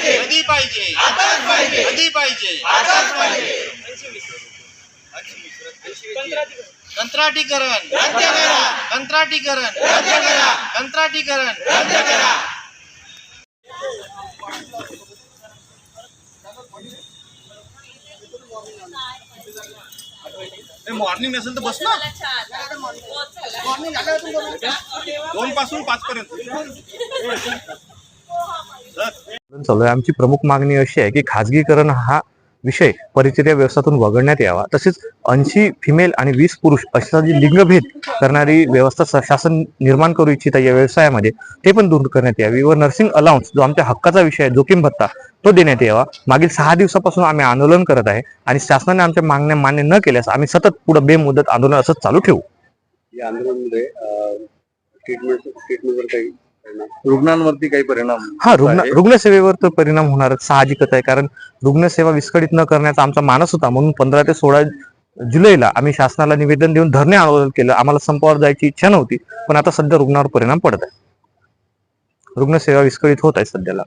पाहिजे. कधी पाहिजे? आताच पाहिजे. कधी पाहिजे? आताच पाहिजे. कंत्राटीकरण रद्द करा. कंत्राटीकरण रद्द करा. कंत्राटीकरण रद्द करा. मॉर्निंग नसेल तर बस ना. दोन पासून पाच पर्यंत. चालू आहे. आमची प्रमुख मागणी अशी आहे की खाजगीकरण हा विषय परिचर्या व्यवस्थातून वगळण्यात यावा. तसेच ऐंशी फिमेल आणि वीस पुरुष अशा जी लिंगभेद करणारी व्यवस्था शासन निर्माण करू इच्छित या व्यवसायामध्ये ते पण दूर करण्यात यावी. व नर्सिंग अलाउन्स जो आमच्या हक्काचा विषय आहे जोखीम भत्ता तो देण्यात यावा. मागील सहा दिवसापासून आम्ही आंदोलन करत आहे आणि शासनाने आमच्या मागण्या मान्य न केल्यास आम्ही सतत पुढे बेमुदत आंदोलन असंच चालू ठेवू. या आंदोलनामध्ये ट्रीटमेंट ट्रीटमेंटवर काही रुग्णांवरती काही परिणाम हा रुग्ण रुग्णसेवेवर तर परिणाम होणारच साहजिकच आहे कारण रुग्णसेवा विस्कळीत न करण्याचा आमचा मानस होता. म्हणून पंधरा ते सोळा जुलैला आम्ही शासनाला निवेदन देऊन धरणे आंदोलन केलं. आम्हाला संपावर जायची इच्छा नव्हती पण आता सध्या रुग्णावर परिणाम पडत आहे. रुग्णसेवा विस्कळीत होत आहे सध्याला.